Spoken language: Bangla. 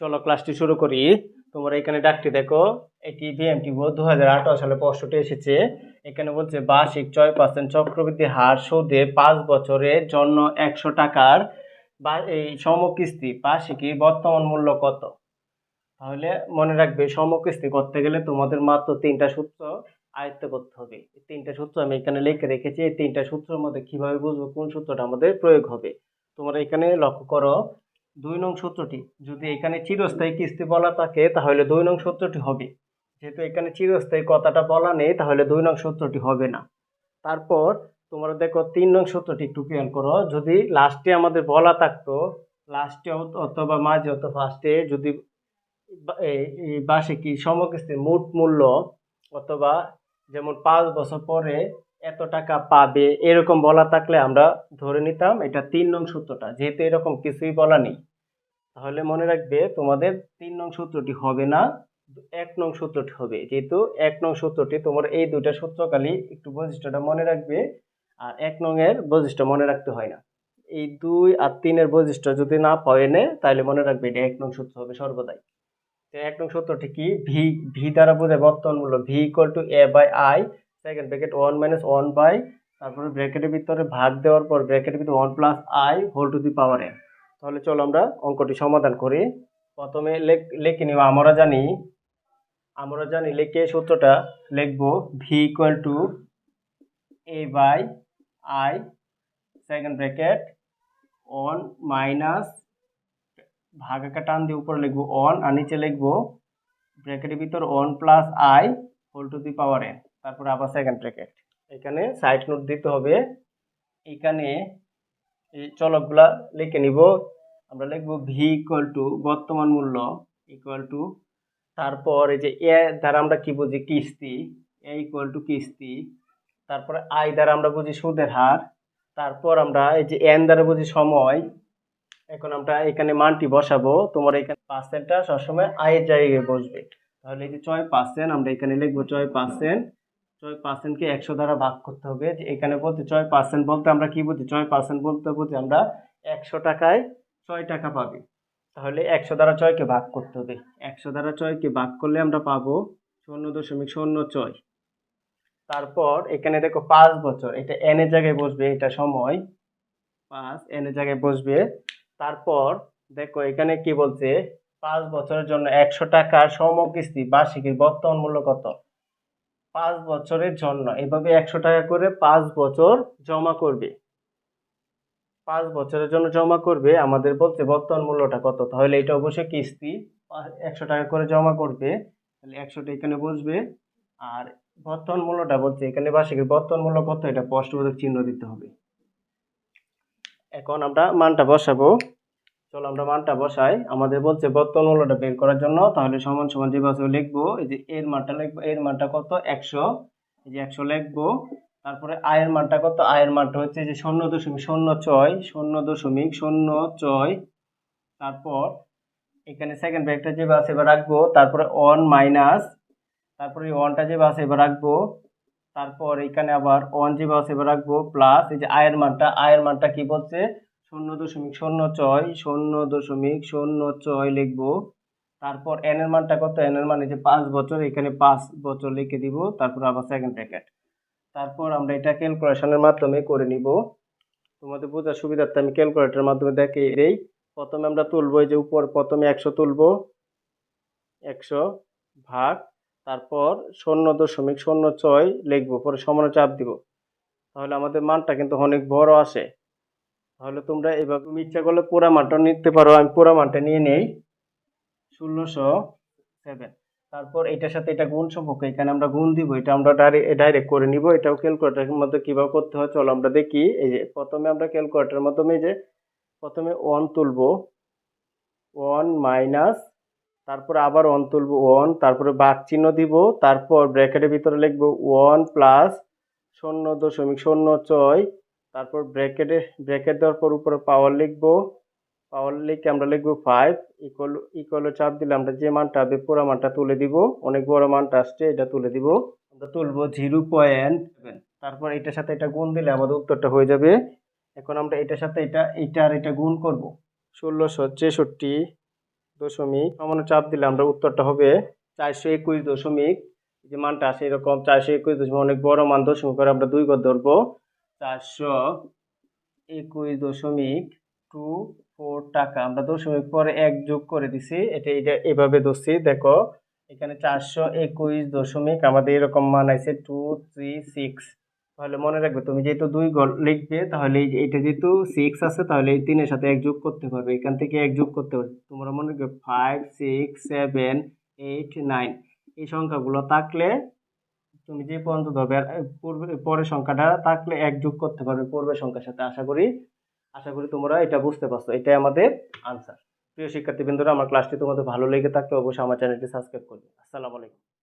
চলো ক্লাসটি শুরু করি। তোমরা এখানে ডাকটি দেখো। এটি বিএমটি দু হাজার আঠারো সালে প্রশ্নটি এসেছে। এখানে বলছে, বার্ষিক ছয় পার্সেন্ট চক্রবৃদ্ধি হার সুদে পাঁচ বছরের জন্য একশো টাকার বা এই সমকিস্তি বার্ষিকী বর্তমান মূল্য কত? তাহলে মনে রাখবে, সমকিস্তি করতে গেলে তোমাদের মাত্র তিনটা সূত্র আয়ত্ত করতে হবে। এই তিনটা সূত্র আমি এখানে লিখে রেখেছি। এই তিনটা সূত্রের মধ্যে কীভাবে বুঝব কোন সূত্রটা আমাদের প্রয়োগ হবে? তোমরা এখানে লক্ষ্য করো দুই নং সূত্রটি। যদি এখানে চিরস্থায়ী কিস্তি বলা থাকে, তাহলে দুই নং সূত্রটি হবে। যেহেতু এখানে চিরস্থায়ী কথাটা বলা নেই, তাহলে দুই নং সূত্রটি হবে না। তারপর তোমরা দেখো তিন নং সূত্রটি একটু খেয়াল করো। যদি লাস্টে আমাদের বলা থাকতো লাস্টে অথবা মাঝে অথবা ফার্স্টে যদি এই- বার্ষিকী সমকিস্তির মোট মূল্য অথবা যেমন পাঁচ বছর পরে এত টাকা পাবে? এরকম বলা থাকলে আমরা ধরে নিতাম এটা তিন নং সূত্রটা। যেহেতু এরকম কিছুই বলা নেই, তাহলে মনে রাখবে তোমাদের তিন নং সূত্রটি হবে না, এক নং সূত্রটি হবে। যেহেতু এক নং সূত্রটি তোমার এই দুইটা সূত্রকালী একটু বৈশিষ্ট্যটা মনে রাখবে, আর এক নং এর বৈশিষ্ট্য মনে রাখতে হয় না। এই দুই আর তিনের বৈশিষ্ট্য যদি না পাওয়া নেয় তাহলে মনে রাখবে এটা এক নং সূত্র হবে সর্বদাই। তো এক নং সূত্রটি কি? ভি ভি দ্বারা বোঝায় বর্তমান মূল্য, V equal to A by I second bracket one minus one by তারপরে ব্র্যাকেটের ভিতরে ভাগ দেওয়ার পর ব্র্যাকেটের ভিতরে one plus I whole to the power N তাহলে চলো আমরা অঙ্কটি সমাধান করি। প্রথমে লেখ- নিব। আমরা জানি আমরা জানি লিখে সূত্রটা লিখব V equal to A by I second bracket one minus ভাগাকে টান দিয়ে উপরে লিখব ওয়ান আর নিচে লিখব ব্র্যাকেটের ভিতর one plus I whole to the power N তারপরে আবার সেকেন্ড ব্র্যাকেট এখানে সাইড নোট দিতে হবে। এখানে এই চলকগুলা লিখে নিব। আমরা লিখব ভি ইকুয়াল টু বর্তমান মূল্য ইকুয়াল টু তারপর এই যে এ দ্বারা আমরা কি বুঝি? কিস্তি। এ ইকুয়াল টু কিস্তি। তারপরে আই দ্বারা আমরা বুঝি সুদের হার। তারপর আমরা এই যে এন দ্বারা বুঝি সময়। এখন আমরা এখানে মানটি বসাবো। তোমার এখানে পার্সেন্টটা সবসময় আয়ের জায়গায় বসবে। তাহলে এই যে ছয় পার্সেন্ট আমরা এখানে লিখব ছয় পার্সেন্ট ছয় পার্সেন্টকে একশো দ্বারা ভাগ করতে হবে। যে এখানে বলতে ছয় পার্সেন্ট বলতে আমরা কি বুঝি? ছয় পার্সেন্ট বলতে বুঝি আমরা একশো টাকায় ছয় টাকা পাবি। তাহলে একশো দ্বারা ছয়কে ভাগ করতে হবে। একশো দ্বারা ছয়কে ভাগ করলে আমরা পাবো শূন্য দশমিক শূন্য ছয়। তারপর এখানে দেখো পাঁচ বছর, এটা এন এর জায়গায় বসবে এটা সময়। পাঁচ এন এর জায়গায় বসবে। তারপর দেখো এখানে কি বলছে? পাঁচ বছরের জন্য একশো টাকার সমকিস্তি বার্ষিকীর বর্তমান মূল্য কত? পাঁচ বছরের জন্য। এভাবে একশো টাকা করে পাঁচ বছর জমা করবে। পাঁচ বছরের জন্য জমা করবে, আমাদের বলছে বর্তমান মূল্যটা কত? তাহলে এটা অবশ্যই কিস্তি একশো টাকা করে জমা করবে। তাহলে একশোটা এখানে বসবে। আর বর্তমান মূল্যটা বলছে এখানে বার্ষিকীর বর্তমান মূল্য কত? এটা স্পষ্টবোধক চিহ্ন দিতে হবে। এখন আমরা মানটা বসাবো। চলো আমরা মানটা বসাই। আমাদের বলছে বর্তমান মূল্যটা বের করার জন্য, তাহলে সমান সমান যেভাবে লিখব, এই যে এর মানটা লিখব, এর মানটা কত? একশো। এই যে একশো লিখব। তারপরে আয়ের মানটা কত? আয়ের মানটা হচ্ছে যে শূন্য দশমিক শূন্য ছয়, শূন্য দশমিক শূন্য ছয়। তারপর এখানে সেকেন্ড ব্র্যাকটা যে আছে এবার রাখব, তারপরে ওয়ান মাইনাস তারপরে ওয়ানটা যে আছে এবার রাখব। তারপর এখানে আবার ওয়ান যে আছে এবার রাখব প্লাস এই যে আয়ের মানটা আয়ের মানটা কি বলছে? শূন্য দশমিক শূন্য ছয়, শূন্য দশমিক শূন্য ছয় লিখব। তারপর এন এর মানটা কত? এন এর মান যে পাঁচ বছর, এখানে পাঁচ বছর লিখে দিব, তারপর আবার সেকেন্ড ব্র্যাকেট তারপর আমরা এটা ক্যালকুলেশনের মাধ্যমে করে নিব। তোমাদের বোঝার সুবিধার্থে আমি ক্যালকুলেটরের মাধ্যমে দেখে এই প্রথমে আমরা তুলবো এই যে উপর, প্রথমে একশো তুলবো। একশো ভাগ, তারপর শূন্য দশমিক শূন্য ছয় লিখব, পরে সমানে চাপ দিব। তাহলে আমাদের মানটা কিন্তু অনেক বড় আসে। তাহলে তোমরা এভাবে, তুমি ইচ্ছা করলে পুরা মানটা নিতে পারো, আমি পুরা মানটা নিয়ে নেই। ষোলোশো সেভেন। তারপর এটার সাথে এটা গুণ সম্পর্ক, এখানে আমরা গুণ দিব, এটা আমরা ডাইরেক্ট করে নিব, এটাও ক্যালকুলেটারের মধ্যে কীভাবে করতে হয়, চলো আমরা দেখি। এই যে, প্রথমে আমরা ক্যালকুলেটারের মাধ্যমে যে, প্রথমে ওয়ান তুলবো ওয়ান মাইনাস তারপরে আবার ওয়ান তুলবো ওয়ান তারপরে বাঘ চিহ্ন দিব, তারপর ব্র্যাকেটের ভিতরে লিখব ওয়ান প্লাস শূন্য দশমিক শূন্য ছয় তারপর ব্র্যাকেটে ব্র্যাকেট দেওয়ার পর উপরে পাওয়ার লিখব। পাওয়ার লিখে আমরা লিখব ফাইভ ইকুয়াল ইকুয়াল চাপ দিলে আমরা যে মানটা হবে পুরো মানটা তুলে দিব। অনেক বড় মানটা আসছে, এটা তুলে দিব। আমরা তুলবো জিরো পয়েন্ট তারপর এটার সাথে এটা গুণ দিলে আমাদের উত্তরটা হয়ে যাবে। এখন আমরা এটার সাথে এটা এটা আর এটা গুণ করব। ষোলোশো ছেষট্টি দশমিক সমান চাপ দিলে আমরা উত্তরটা হবে চারশো একুশ দশমিক। যে মানটা আসে এরকম চারশো একুশ দশমিক, অনেক বড় মান, দশমিক করে আমরা দুই ঘর ধরবো। চারশো একুশ দশমিক টু ফোর টাকা। আমরা দশমিক পরে এক যোগ করে দিছি, এটা এটা এভাবে ধরছি। দেখো, এখানে চারশো একুশ দশমিক আমাদের এরকম মান আছে টু থ্রি সিক্স। তাহলে মনে রাখবে, তুমি যেহেতু দুই ঘর লিখবে, তাহলে এই এটা যেহেতু সিক্স আছে, তাহলে এই তিনের সাথে এক যোগ করতে পারবে। এখান থেকে এক যোগ করতে পারবে। তোমরা মনে রাখবে five six seven eight nine এই সংখ্যাগুলো থাকলে তুমি যে পর্যন্ত ধরবে পূর্বে, পরের সংখ্যাটা থাকলে এক যোগ করতে পারবে পূর্বের সংখ্যার সাথে। আশা করি আশা করি তোমরা এটা বুঝতে পারছ। এটাই আমাদের আনসার প্রিয় শিক্ষার্থীবৃন্দরা আমার ক্লাসটি তোমাদের ভালো লেগে থাকলে অবশ্যই আমার চ্যানেলটি সাবস্ক্রাইব করবে। আসসালামু আলাইকুম।